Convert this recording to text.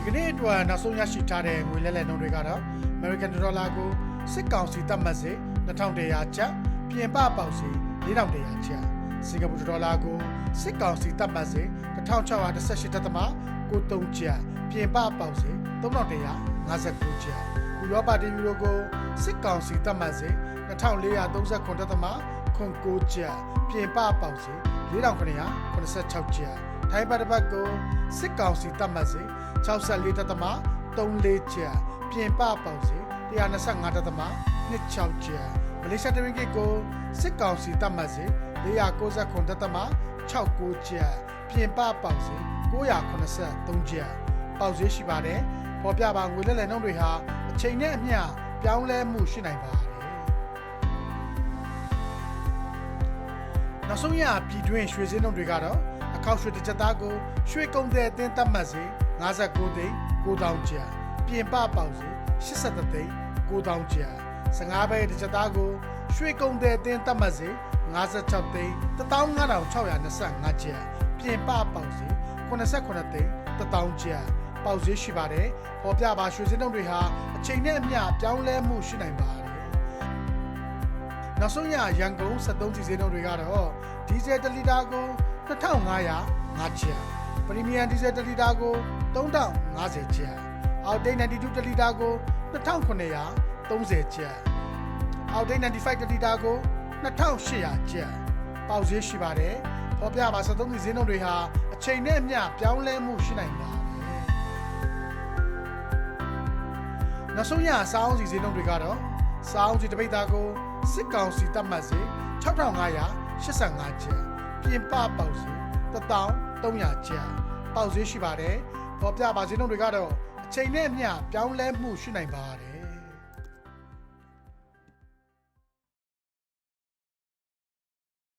ဒီကနေ့အတွက်နောက်ဆုံးရရှိထားတဲ့ငွေလဲလှယ်နှုန်းတွေကတော့ American Dollar ကိုစစ်ကောင်စီသတ်မှတ်စေ2100ကျပ်ပြင်ပပေါက်စေ4100ကျပ်စင်ကာပူဒေါ်လာကိုစစ်ကောင်စီသတ်မှတ်စေ1618တက်သမ93ကျပ်ပြင်ပပေါက်စေ3159ကျပ်ဥရောပတီယူရိုကိုစစ်ကောင်စီသတ်မှတ်စေ2439တက်သမ9ကျပ်ပြင်ပပေါက်စေ4986ကျပ်ထိုင်းဘတ်တစ်ပတ်ကို စစ်ကောင်စီသတ်မှတ်စေ64တက်သမ34ကျပ်ပြင်ပပေါက်စေ125တက်သမ26ကျပ်မလေးရှားတရင်ကစ်ကိုစစ်ကောင်စီသတ်မှတ်စေ469တက်သမ69ကျပ်ပြင်ပပေါက်စေ983ကျပ်ပေါက်ဈေးရှိပါတယ်ပေါ်ပြပါငွေလက်လည်နှုန်းတွေဟာအချိန်နဲ့အမျှပြောင်းလဲမှုရှိနိုင်ပါတယ်နောက်ဆုံးရပြည်တွင်းရွှေစင်းနှုန်းတွေကတော့ အခောက်ရွှေတစ်ချက်သားကိုရွှေကုံတဲ့အသင်းသတ်မှတ်စေ59သိန်း9000ကျပ်ပြင်ပပေါက်စေ83သိန်း9000ကျပ်15ဘဲတစ်ချက်သားကိုရွှေကုံတဲ့အသင်းသတ်မှတ်စေ56သိန်း15625ကျပ်ပြင်ပပေါက်စေ89သိန်း1000ကျပ်ပေါက်ဈေးရှိပါတယ်။ပေါ်ပြပါရွှေစင်းတုံးတွေဟာအချိန်နဲ့အမျှပြောင်းလဲမှုရှိနိုင်ပါတယ်။နောက်ဆုံးရရန်ကုန်73စီစင်းတုံးတွေကတော့ဒီဇယ်1လီတာကို 2505ကျပ်ပရီမီယံဒီဇယ်1လီတာကို3050ကျပ်အောက်တိတ်921လီတာကို2930ကျပ်အောက်တိတ်95 1လီတာကို2800ကျပ်ပေါက်ဈေးရှိပါတယ်။ပေါ်ပြပါ73စီစင်းတုံးတွေဟာအချိန်နဲ့အမျှပြောင်းလဲမှုရှိနိုင်ပါတယ်။နောက်ဆုံးရစောင်းစီဈေးနှုန်းတွေကတော့စောင်းစီတပိတ်သားကိုစစ်ကောင်စီတတ်မှတ်စေ6585ကျပ် ပြင်ပပေါက်စီ1300ကျပ်ပေါက်ဈေးရှိပါတယ်ပေါ်ပြပါဈေးနှုန်းတွေကတော့အချိန်နဲ့အမျှပြောင်းလဲမှုရှိနိုင်ပါတယ်